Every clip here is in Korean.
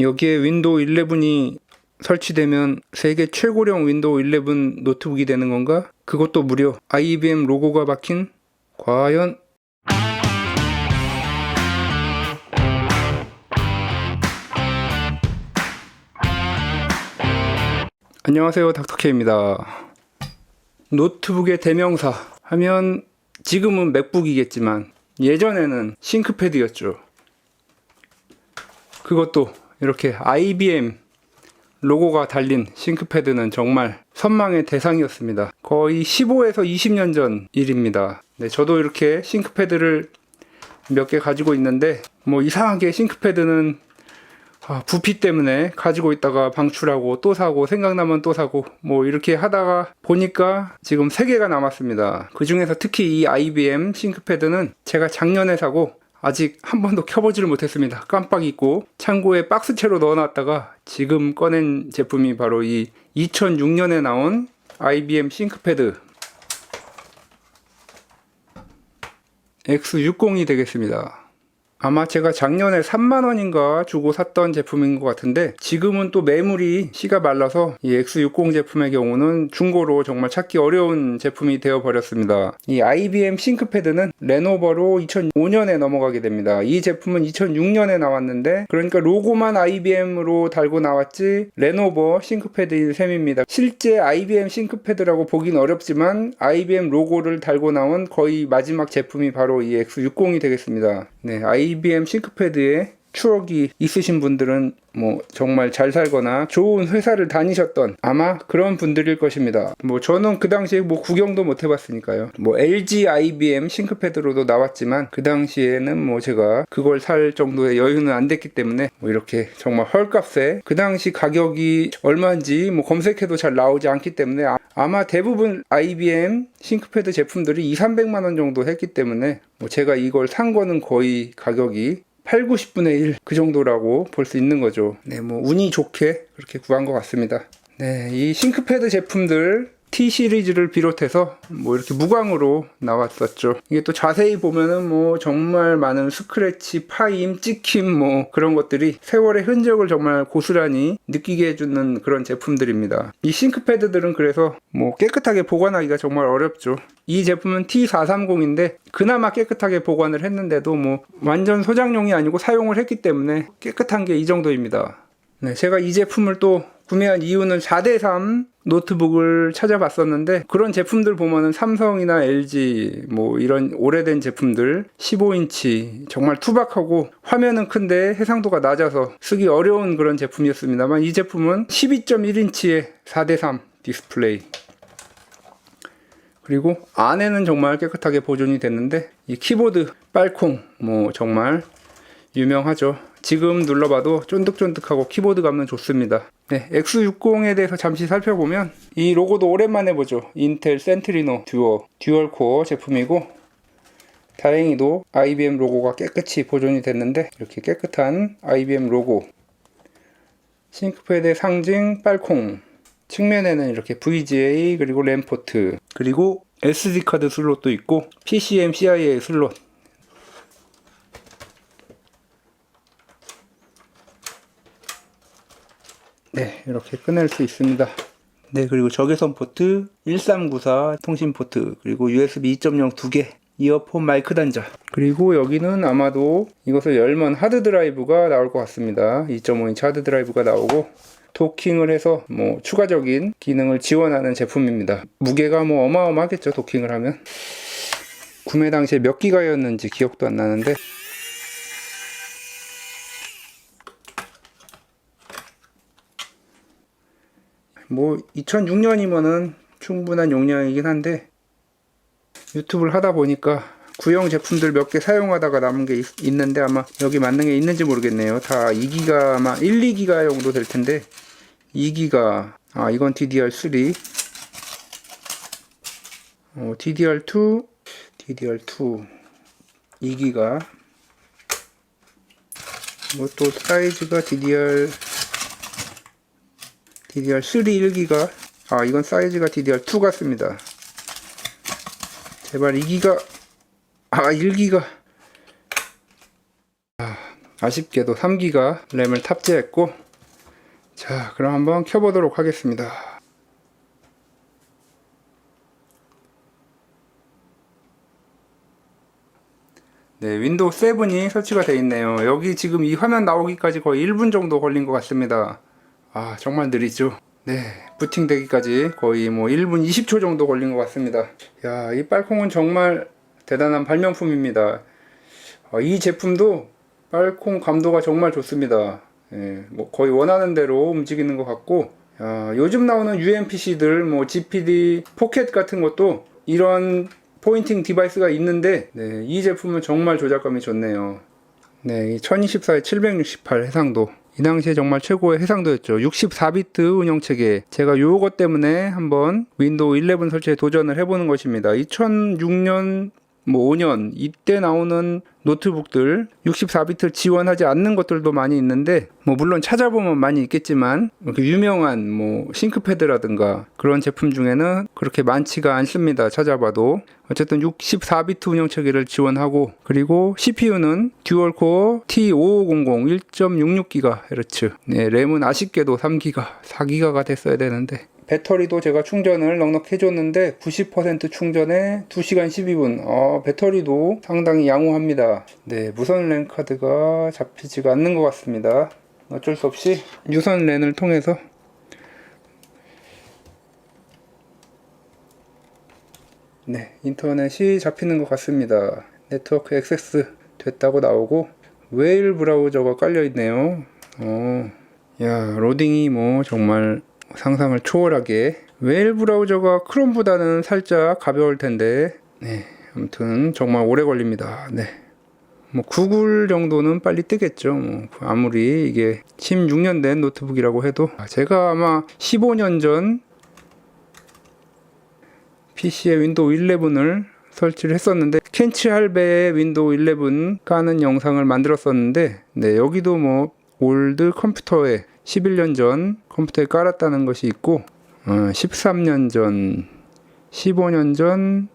여기에 윈도우 11이 설치되면 세계 최고령 윈도우 11 노트북이 되는 건가? 그것도 무려 IBM 로고가 박힌 과연? 안녕하세요 닥터케입니다. 노트북의 대명사 하면 지금은 맥북이겠지만 예전에는 싱크패드였죠. 그것도 이렇게 IBM 로고가 달린 싱크패드는 정말 선망의 대상이었습니다. 거의 15에서 20년 전 일입니다. 네, 저도 이렇게 싱크패드를 몇 개 가지고 있는데 뭐 이상하게 싱크패드는 아, 부피 때문에 가지고 있다가 방출하고 또 사고 생각나면 또 사고 뭐 이렇게 하다가 보니까 지금 3개가 남았습니다. 그 중에서 특히 이 IBM 싱크패드는 제가 작년에 사고 아직 한 번도 켜보지를 못했습니다. 깜빡 잊고 창고에 박스채로 넣어놨다가 지금 꺼낸 제품이 바로 이 2006년에 나온 IBM 싱크패드 X60이 되겠습니다. 아마 제가 작년에 3만원인가 주고 샀던 제품인 것 같은데 지금은 또 매물이 씨가 말라서 이 X60 제품의 경우는 중고로 정말 찾기 어려운 제품이 되어 버렸습니다. 이 IBM 싱크패드는 레노버로 2005년에 넘어가게 됩니다. 이 제품은 2006년에 나왔는데 그러니까 로고만 IBM으로 달고 나왔지 레노버 싱크패드인 셈입니다. 실제 IBM 싱크패드라고 보긴 어렵지만 IBM 로고를 달고 나온 거의 마지막 제품이 바로 이 X60이 되겠습니다. 네, 싱크패드에 추억이 있으신 분들은 뭐 정말 잘 살거나 좋은 회사를 다니셨던 아마 그런 분들일 것입니다. 뭐 저는 그 당시에 뭐 구경도 못 해봤으니까요. 뭐 LG IBM 싱크패드로도 나왔지만 그 당시에는 뭐 제가 그걸 살 정도의 여유는 안 됐기 때문에 뭐 이렇게 정말 헐값에 그 당시 가격이 얼마인지 뭐 검색해도 잘 나오지 않기 때문에 아- 아마 대부분 IBM 싱크패드 제품들이 2, 300만 원 정도 했기 때문에 뭐 제가 이걸 산 거는 거의 가격이 8, 90분의 1 그 정도라고 볼 수 있는 거죠. 네, 뭐 운이 좋게 그렇게 구한 것 같습니다. 네, 이 싱크패드 제품들 T 시리즈를 비롯해서 뭐 이렇게 무광으로 나왔었죠. 이게 또 자세히 보면은 뭐 정말 많은 스크래치, 파임, 찍힘 뭐 그런 것들이 세월의 흔적을 정말 고스란히 느끼게 해주는 그런 제품들입니다. 이 싱크패드들은 그래서 뭐 깨끗하게 보관하기가 정말 어렵죠. 이 제품은 T430인데 그나마 깨끗하게 보관을 했는데도 뭐 완전 소장용이 아니고 사용을 했기 때문에 깨끗한 게 이 정도입니다. 네, 제가 이 제품을 또 구매한 이유는 4대3 노트북을 찾아봤었는데 그런 제품들 보면은 삼성이나 LG 뭐 이런 오래된 제품들 15인치 정말 투박하고 화면은 큰데 해상도가 낮아서 쓰기 어려운 그런 제품이었습니다만 이 제품은 12.1인치의 4대3 디스플레이 그리고 안에는 정말 깨끗하게 보존이 됐는데 이 키보드 빨콩 뭐 정말 유명하죠. 지금 눌러봐도 쫀득쫀득하고 키보드 감은 좋습니다. 네, X60에 대해서 잠시 살펴보면 이 로고도 오랜만에 보죠. 인텔 센트리노 듀오 듀얼 코어 제품이고 다행히도 IBM 로고가 깨끗이 보존이 됐는데 이렇게 깨끗한 IBM 로고 싱크패드의 상징 빨콩 측면에는 이렇게 VGA 그리고 램 포트 그리고 SD 카드 슬롯도 있고 PCM CIA 슬롯 네, 이렇게 꺼낼 수 있습니다. 네, 그리고 적외선 포트, 1394 통신 포트, 그리고 USB 2.0 두 개, 이어폰 마이크 단자. 그리고 여기는 아마도 이것을 열면 하드 드라이브가 나올 것 같습니다. 2.5인치 하드 드라이브가 나오고 도킹을 해서 뭐 추가적인 기능을 지원하는 제품입니다. 무게가 뭐 어마어마하겠죠, 도킹을 하면. 구매 당시에 몇 기가였는지 기억도 안 나는데 뭐 2006년이면은 충분한 용량이긴 한데 유튜브를 하다 보니까 구형 제품들 몇 개 사용하다가 남은 게 있, 는데 아마 여기 맞는 게 있는지 모르겠네요. 다 2기가 아마 1, 2기가 정도 될 텐데 2기가 아 이건 DDR3 어, DDR2 DDR2 2기가. 이것도 사이즈가 DDR DDR3 1기가 아 이건 사이즈가 DDR2 같습니다. 제발 2기가 아 1기가. 아 아쉽게도 3기가 램을 탑재했고 자 그럼 한번 켜보도록 하겠습니다. 네 윈도우 7이 설치가 되어 있네요. 여기 지금 이 화면 나오기까지 거의 1분 정도 걸린 것 같습니다 아 정말 느리죠 네 부팅되기까지 거의 뭐 1분 20초 정도 걸린 것 같습니다 야 이 빨콩은 정말 대단한 발명품입니다 아, 이 제품도 빨콩 감도가 정말 좋습니다. 예, 뭐 거의 원하는 대로 움직이는 것 같고, 야, 요즘 나오는 UMPC들, 뭐 GPD, 포켓 같은 것도 이런 포인팅 디바이스가 있는데, 네, 이 제품은 정말 조작감이 좋네요. 네, 이 1024에 768 해상도. 이 당시에 정말 최고의 해상도였죠. 64비트 운영체계. 제가 요것 때문에 한번 윈도우 11 설치에 도전을 해보는 것입니다. 2006년 뭐 5년 이때 나오는 노트북들 64비트를 지원하지 않는 것들도 많이 있는데 뭐 물론 찾아보면 많이 있겠지만 그 유명한 뭐 싱크패드라든가 그런 제품 중에는 그렇게 많지가 않습니다. 찾아봐도 어쨌든 64비트 운영 체계를 지원하고 그리고 CPU는 듀얼 코어 T5500 1.66GHz 네, 램은 아쉽게도 3기가 4기가가 됐어야 되는데 배터리도 제가 충전을 넉넉 해 줬는데 90% 충전에 2시간 12분. 어, 배터리도 상당히 양호합니다. 네 무선 랜 카드가 잡히지가 않는 것 같습니다. 어쩔 수 없이 유선 랜을 통해서. 네 인터넷이 잡히는 것 같습니다. 네트워크 액세스 됐다고 나오고 웨일 브라우저가 깔려 있네요. 어, 야 로딩이 뭐 정말 상상을 초월하게 웨일 브라우저가 크롬보다는 살짝 가벼울 텐데 네 아무튼 정말 오래 걸립니다. 네. 뭐 구글 정도는 빨리 뜨겠죠. 뭐 아무리 이게 16년 된 노트북이라고 해도. 제가 아마 15년 전 PC에 윈도우 11을 설치를 했었는데 켄치 할배의 윈도우 11 까는 영상을 만들었었는데 네 여기도 뭐 올드 컴퓨터에 11년 전 컴퓨터에 깔았다는 것이 있고 어, 13년 전 15년 전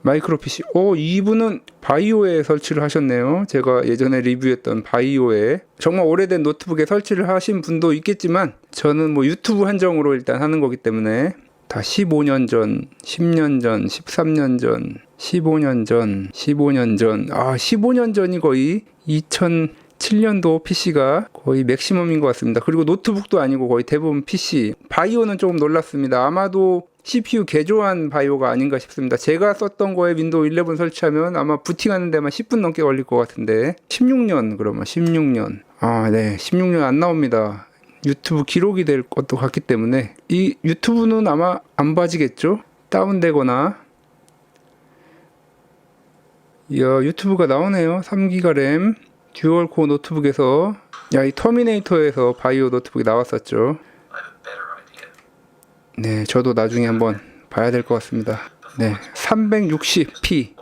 마이크로 PC 오 이분은 바이오에 설치를 하셨네요. 제가 예전에 리뷰했던 바이오에. 정말 오래된 노트북에 설치를 하신 분도 있겠지만 저는 뭐 유튜브 한정으로 일단 하는 거기 때문에 다 15년 전, 10년 전, 13년 전, 15년 전, 15년 전, 아, 15년 전이 거의 2007년도 PC가 거의 맥시멈인 것 같습니다. 그리고 노트북도 아니고 거의 대부분 PC. 바이오는 조금 놀랐습니다. 아마도 CPU 개조한 바이오가 아닌가 싶습니다. 제가 썼던 거에 윈도우 11 설치하면 아마 부팅하는 데만 10분 넘게 걸릴 것 같은데 16년 그러면 16년 아 네 16년 안 나옵니다. 유튜브 기록이 될 것도 같기 때문에 이 유튜브는 아마 안 봐지겠죠? 다운되거나 야 유튜브가 나오네요 3기가 램 듀얼 코어 노트북에서 야 이 터미네이터에서 바이오 노트북이 나왔었죠. 네 저도 나중에 한번 봐야 될 것 같습니다. 네 360p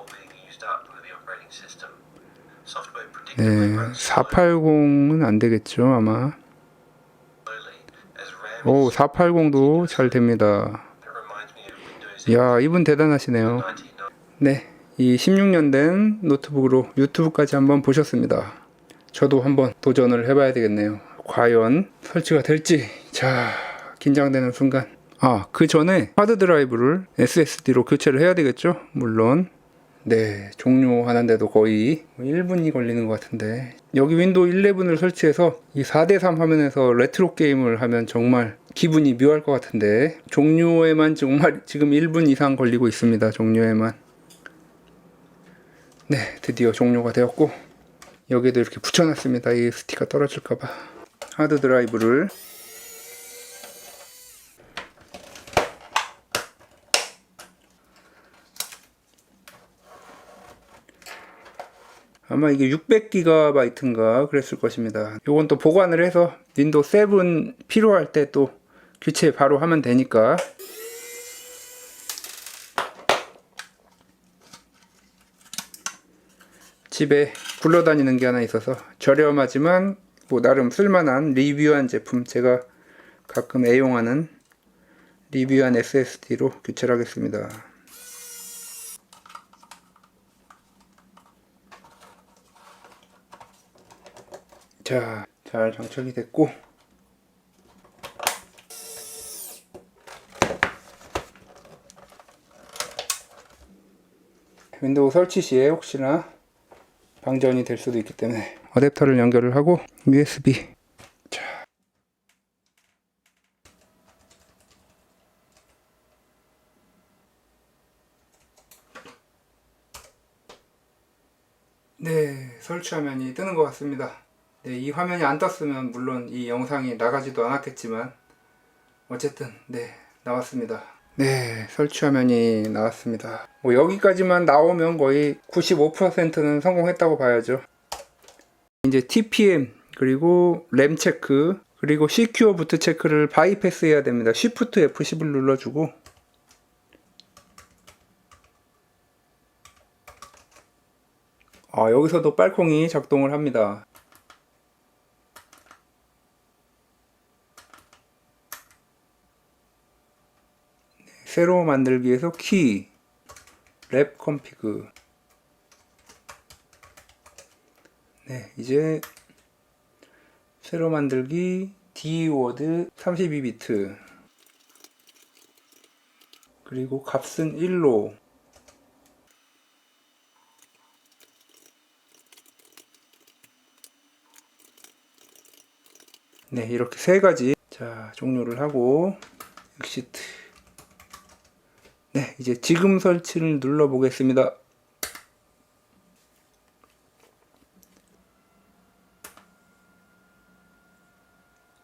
네 480은 안 되겠죠 아마. 오 480도 잘 됩니다. 야 이분 대단하시네요. 네 이 16년 된 노트북으로 유튜브까지 한번 보셨습니다 저도 한번 도전을 해봐야 되겠네요. 과연 설치가 될지. 자 긴장되는 순간. 아 그 전에 하드 드라이브를 SSD로 교체를 해야 되겠죠? 물론. 네 종료하는데도 거의 1분이 걸리는 것 같은데. 여기 윈도우 11을 설치해서 이 4대3 화면에서 레트로 게임을 하면 정말 기분이 묘할 것 같은데. 종료에만 정말 지금 1분 이상 걸리고 있습니다 종료에만. 네 드디어 종료가 되었고 여기에도 이렇게 붙여놨습니다 이 스티커 떨어질까봐 하드 드라이브를 아마 이게 600GB인가 그랬을 것입니다. 요건 또 보관을 해서 윈도우 7 필요할 때 또 교체 바로 하면 되니까. 집에 굴러다니는 게 하나 있어서 저렴하지만 뭐 나름 쓸만한 리뷰한 제품 제가 가끔 애용하는 리뷰한 SSD로 교체를 하겠습니다. 자, 잘 장착이 됐고 윈도우 설치 시에 혹시나 방전이 될 수도 있기 때문에 어댑터를 연결을 하고 USB 자. 네, 설치 화면이 뜨는 것 같습니다. 네, 이 화면이 안 떴으면 물론 이 영상이 나가지도 않았겠지만 어쨌든 네, 나왔습니다. 네, 설치 화면이 나왔습니다. 뭐 여기까지만 나오면 거의 95%는 성공했다고 봐야죠. 이제 TPM 그리고 램 체크 그리고 시큐어 부트 체크를 바이패스 해야 됩니다. Shift F10을 눌러주고 아, 여기서도 빨콩이 작동을 합니다. 새로 만들기에서 키, 랩 컴피그. 네, 이제 새로 만들기 D 워드 32비트. 그리고 값은 1로. 네, 이렇게 세 가지. 자, 종료를 하고 엑시트. 네, 이제 지금 설치를 눌러 보겠습니다.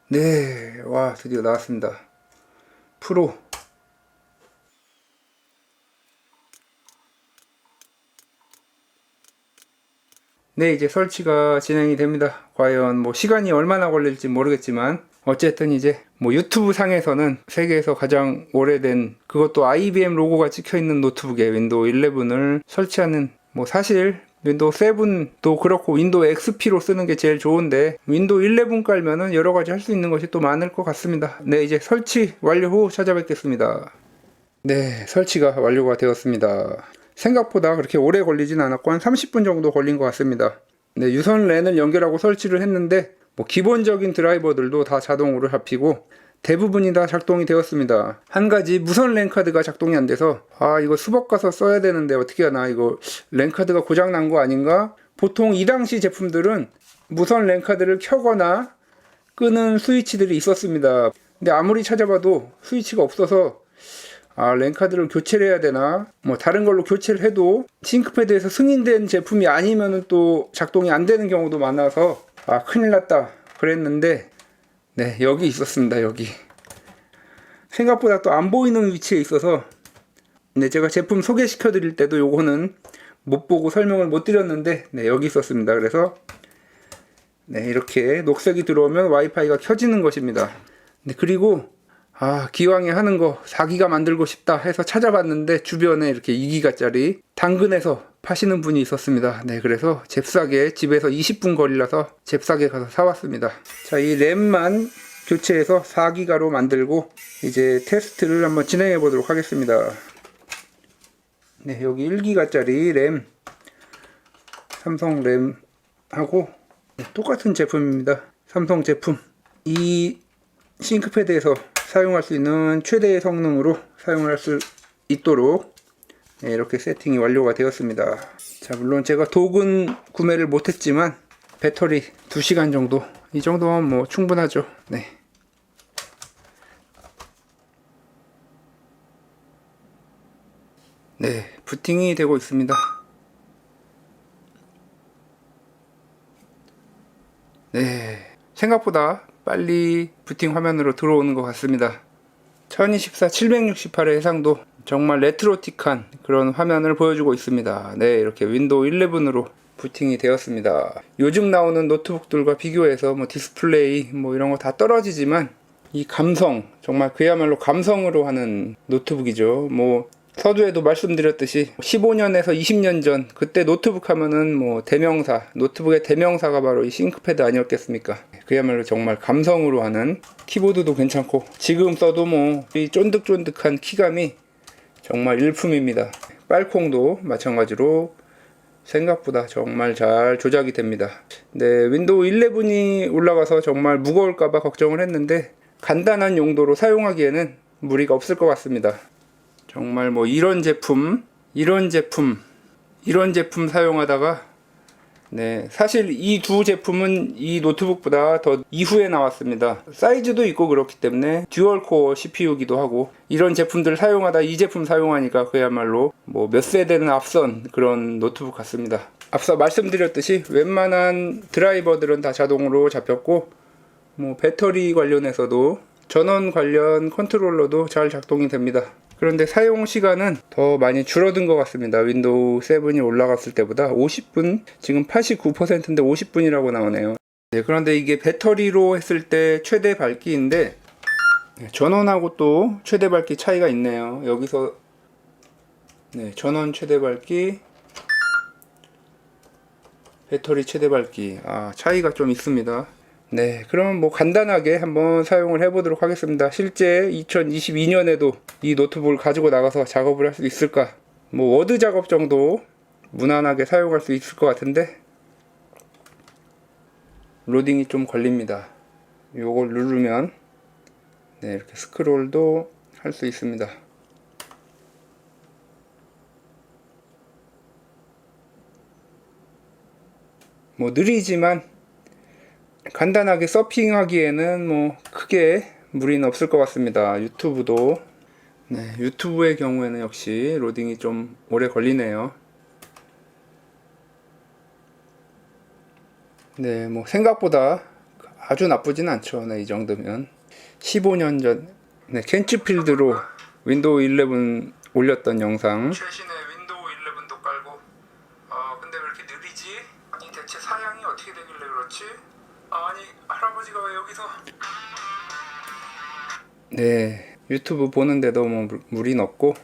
네, 와, 드디어 나왔습니다. 프로. 네, 이제 설치가 진행이 됩니다. 과연 뭐 시간이 얼마나 걸릴지 모르겠지만 어쨌든 이제 뭐 유튜브 상에서는 세계에서 가장 오래된 그것도 IBM 로고가 찍혀 있는 노트북에 윈도우 11을 설치하는 뭐 사실 윈도우 7도 그렇고 윈도우 XP로 쓰는 게 제일 좋은데 윈도우 11 깔면은 여러 가지 할 수 있는 것이 또 많을 것 같습니다. 네, 이제 설치 완료 후 찾아뵙겠습니다. 네, 설치가 완료가 되었습니다. 생각보다 그렇게 오래 걸리진 않았고 한 30분 정도 걸린 것 같습니다. 네, 유선 랜을 연결하고 설치를 했는데 뭐 기본적인 드라이버들도 다 자동으로 잡히고 대부분이 다 작동이 되었습니다. 한 가지 무선 랜 카드가 작동이 안 돼서 아 이거 수법 가서 써야 되는데 어떻게 하나 이거 랜 카드가 고장 난 거 아닌가? 보통 이 당시 제품들은 무선 랜 카드를 켜거나 끄는 스위치들이 있었습니다. 근데 아무리 찾아봐도 스위치가 없어서 아, 랜카드를 교체를 해야 되나? 뭐 다른 걸로 교체를 해도 싱크패드에서 승인된 제품이 아니면은 또 작동이 안 되는 경우도 많아서 아, 큰일 났다. 그랬는데 네, 여기 있었습니다. 여기. 생각보다 또 안 보이는 위치에 있어서 네, 제가 제품 소개시켜 드릴 때도 요거는 못 보고 설명을 못 드렸는데 네, 여기 있었습니다. 그래서 네, 이렇게 녹색이 들어오면 와이파이가 켜지는 것입니다. 네, 그리고 아, 기왕에 하는 거 4기가 만들고 싶다 해서 찾아봤는데 주변에 이렇게 2기가짜리 당근에서 파시는 분이 있었습니다. 네, 그래서 잽싸게 집에서 20분 거리라서 잽싸게 가서 사왔습니다. 자, 이 램만 교체해서 4기가로 만들고 이제 테스트를 한번 진행해 보도록 하겠습니다. 네, 여기 1기가짜리 램 삼성 램하고 네, 똑같은 제품입니다. 삼성 제품. 이 싱크패드에서 사용할 수 있는 최대의 성능으로 사용할 수 있도록 네, 이렇게 세팅이 완료가 되었습니다. 자, 물론 제가 독은 구매를 못했지만 배터리 2시간 정도 이 정도면 뭐 충분하죠. 네. 네, 부팅이 되고 있습니다. 네, 생각보다 빨리 부팅 화면으로 들어오는 것 같습니다. 1024 768의 해상도 정말 레트로틱한 그런 화면을 보여주고 있습니다. 네, 이렇게 윈도우 11으로 부팅이 되었습니다. 요즘 나오는 노트북들과 비교해서 뭐 디스플레이 뭐 이런 거 다 떨어지지만 이 감성 정말 그야말로 감성으로 하는 노트북이죠. 뭐 서두에도 말씀드렸듯이 15년에서 20년 전 그때 노트북 하면은 뭐 대명사 노트북의 대명사가 바로 이 싱크패드 아니었겠습니까? 그야말로 정말 감성으로 하는 키보드도 괜찮고 지금 써도 뭐 이 쫀득쫀득한 키감이 정말 일품입니다. 빨콩도 마찬가지로 생각보다 정말 잘 조작이 됩니다. 네, 윈도우 11이 올라가서 정말 무거울까봐 걱정을 했는데 간단한 용도로 사용하기에는 무리가 없을 것 같습니다. 정말 뭐 이런 제품, 이런 제품, 이런 제품 사용하다가 네, 사실 이 두 제품은 이 노트북보다 더 이후에 나왔습니다. 사이즈도 있고 그렇기 때문에 듀얼 코어 CPU기도 하고 이런 제품들 사용하다 이 제품 사용하니까 그야말로 뭐 몇 세대는 앞선 그런 노트북 같습니다. 앞서 말씀드렸듯이 웬만한 드라이버들은 다 자동으로 잡혔고 뭐 배터리 관련해서도 전원 관련 컨트롤러도 잘 작동이 됩니다. 그런데 사용 시간은 더 많이 줄어든 것 같습니다. 윈도우 7이 올라갔을 때보다 50분, 지금 89%인데 50분이라고 나오네요. 네, 그런데 이게 배터리로 했을 때 최대 밝기인데 네, 전원하고 또 최대 밝기 차이가 있네요. 여기서 네, 전원 최대 밝기, 배터리 최대 밝기, 아 차이가 좀 있습니다. 네, 그럼 뭐 간단하게 한번 사용을 해보도록 하겠습니다. 실제 2022년에도 이 노트북을 가지고 나가서 작업을 할 수 있을까? 뭐 워드 작업 정도 무난하게 사용할 수 있을 것 같은데 로딩이 좀 걸립니다. 요걸 누르면 네, 이렇게 스크롤도 할 수 있습니다. 뭐 느리지만 간단하게 서핑하기에는 뭐 크게 무리는 없을 것 같습니다. 유튜브도 네, 유튜브의 경우에는 역시 로딩이 좀 오래 걸리네요. 네, 뭐 생각보다 아주 나쁘진 않죠. 네, 이 정도면 15년 전 네, 켄츠필드로 윈도우 11 올렸던 영상. 최신의 윈도우 11도 깔고 아 근데 왜 이렇게 느리지? 아니 대체 사양이 어떻게 되길래 그렇지? 아니 할아버지가 왜 여기서? 네 유튜브 보는데도 뭐 무- 무리는 없고.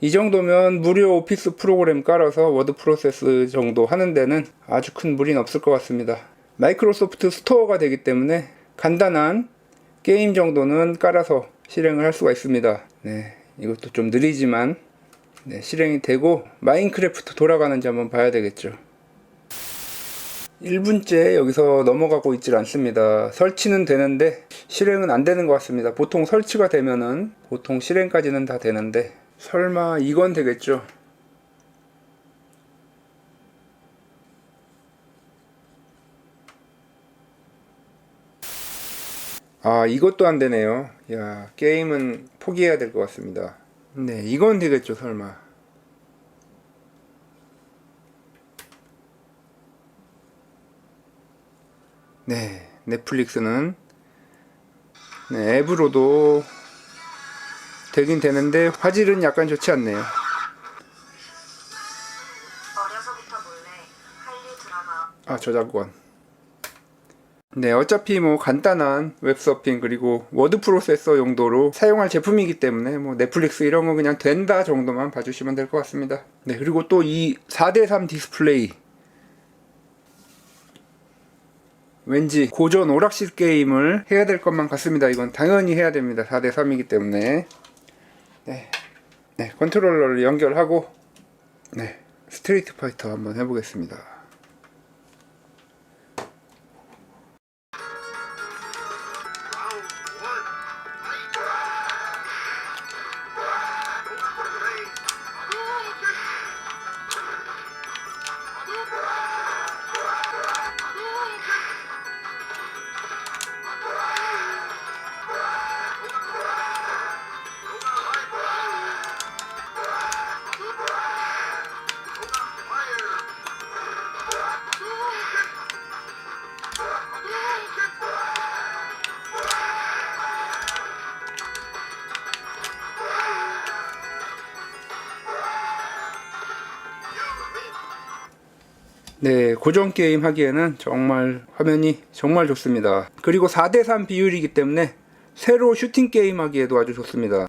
이 정도면 무료 오피스 프로그램 깔아서 워드 프로세스 정도 하는 데는 아주 큰 무리는 없을 것 같습니다. 마이크로소프트 스토어가 되기 때문에 간단한 게임 정도는 깔아서 실행을 할 수가 있습니다. 네 이것도 좀 느리지만 네, 실행이 되고 마인크래프트 돌아가는지 한번 봐야 되겠죠 1분째 여기서 넘어가고 있질 않습니다. 설치는 되는데 실행은 안 되는 것 같습니다. 보통 설치가 되면은 보통 실행까지는 다 되는데 설마 이건 되겠죠? 아 이것도 안 되네요. 야 게임은 포기해야 될 것 같습니다. 네 이건 되겠죠 설마. 네, 넷플릭스는 네, 앱으로도 되긴 되는데 화질은 약간 좋지 않네요. 아, 저작권. 네, 어차피 뭐 간단한 웹서핑 그리고 워드 프로세서 용도로 사용할 제품이기 때문에 뭐 넷플릭스 이런 거 그냥 된다 정도만 봐주시면 될 것 같습니다. 네, 그리고 또 이 4대3 디스플레이 왠지 고전 오락실 게임을 해야 될 것만 같습니다. 이건 당연히 해야 됩니다. 4대 3이기 때문에. 네. 네, 컨트롤러를 연결하고 네. 스트리트 파이터 한번 해 보겠습니다. 고전 게임 하기에는 정말 화면이 정말 좋습니다. 그리고 4대3 비율이기 때문에 새로 슈팅 게임 하기에도 아주 좋습니다.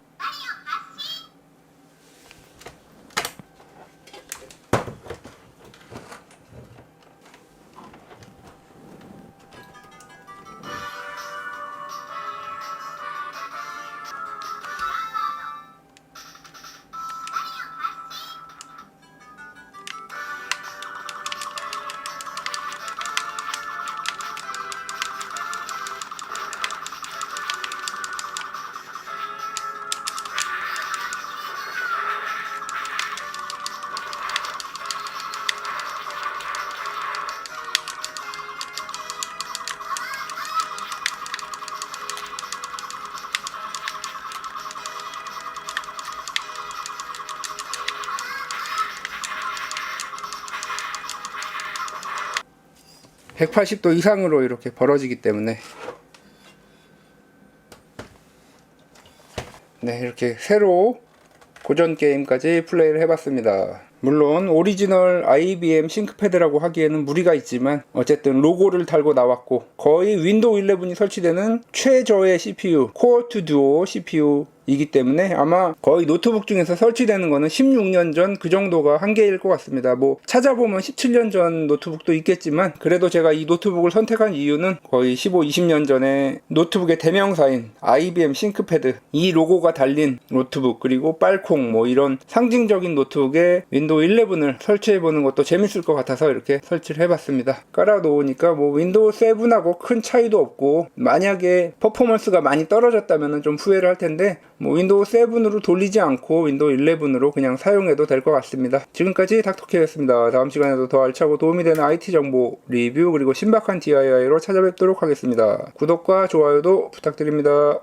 180도 이상으로 이렇게 벌어지기 때문에 네 이렇게 새로 고전 게임까지 플레이를 해봤습니다. 물론 오리지널 IBM 싱크패드라고 하기에는 무리가 있지만 어쨌든 로고를 달고 나왔고 거의 윈도우 11이 설치되는 최저의 CPU 코어 투 듀오 CPU 이기 때문에 아마 거의 노트북 중에서 설치되는 거는 16년 전 그 정도가 한계일 것 같습니다. 뭐 찾아보면 17년 전 노트북도 있겠지만 그래도 제가 이 노트북을 선택한 이유는 거의 15, 20년 전에 노트북의 대명사인 IBM 싱크패드 이 로고가 달린 노트북 그리고 빨콩 뭐 이런 상징적인 노트북에 윈도우 11을 설치해 보는 것도 재밌을 것 같아서 이렇게 설치를 해봤습니다. 깔아 놓으니까 뭐 윈도우 7하고 큰 차이도 없고 만약에 퍼포먼스가 많이 떨어졌다면 좀 후회를 할 텐데 뭐 윈도우 7으로 돌리지 않고 윈도우 11으로 그냥 사용해도 될 것 같습니다. 지금까지 닥터케였습니다. 다음 시간에도 더 알차고 도움이 되는 IT 정보 리뷰 그리고 신박한 DIY로 찾아뵙도록 하겠습니다. 구독과 좋아요도 부탁드립니다.